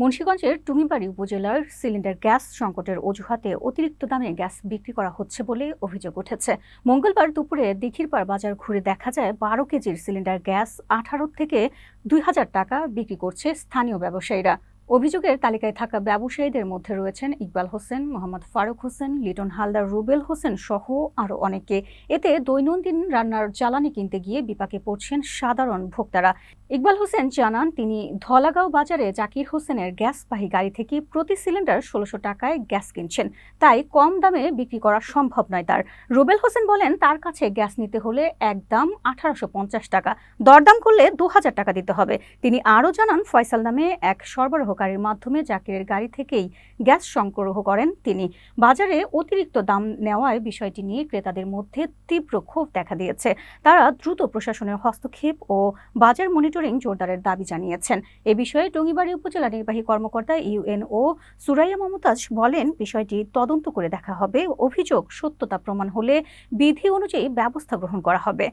মুন্সিগঞ্জের টুঙ্গিবাড়ি উপজেলার cylinder gas সংকটের অজুহাতে অতিরিক্ত দামে গ্যাস বিক্রি করা হচ্ছে বলে অভিযোগ উঠেছে। মঙ্গলবার দুপুরে দিঘিরপাড় বাজার ঘুরে দেখা যায়, বারো কেজির সিলিন্ডার গ্যাস আঠারো থেকে দুই হাজার টাকা বিক্রি করছে স্থানীয় ব্যবসায়ীরা। অভিযোগের তালিকায় থাকা ব্যবসায়ীদের মধ্যে রয়েছেন ইকবাল হোসেন, মোহাম্মদ ফারুক হোসেন, লিটন হালদার, রুবেল হোসেন সহ আরও অনেকে। এতে দৈনন্দিন রান্নার জ্বালানি কিনতে গিয়ে বিপাকে পড়ছেন সাধারণ ভোক্তারা। ইকবাল হোসেন জানান, তিনি ধলাগাঁও বাজারে জাকির হোসেনের গ্যাসবাহী গাড়ি থেকে প্রতি সিলিন্ডার ষোলোশো টাকায় গ্যাস কিনছেন। তাই কম দামে বিক্রি করা সম্ভব নয় তার। রুবেল হোসেন বলেন, তার কাছে গ্যাস নিতে হলে একদম আঠারোশো পঞ্চাশ টাকা। দরদাম করলে দু হাজার টাকা দিতে হবে। তিনি আরও জানান, ফয়সাল নামে এক সরবরাহকারীর মাধ্যমে জাকিরের গাড়ি থেকেই গ্যাস সংগ্রহ করেন তিনি। বাজারে অতিরিক্ত দাম নেওয়ায় বিষয়টি নিয়ে ক্রেতাদের মধ্যে তীব্র ক্ষোভ দেখা দিয়েছে। তারা দ্রুত প্রশাসনের হস্তক্ষেপ ও বাজার মনিটরিং জোরদারের দাবি জানিয়েছেন। এ বিষয়ে টঙ্গিবাড়ি উপজেলা নির্বাহী কর্মকর্তা ইউএনও সুরাইয়া মমতাজ বলেন, বিষয়টি তদন্ত করে দেখা হবে। অভিযোগ সত্যতা প্রমাণ হলে বিধি অনুযায়ী ব্যবস্থা গ্রহণ করা হবে।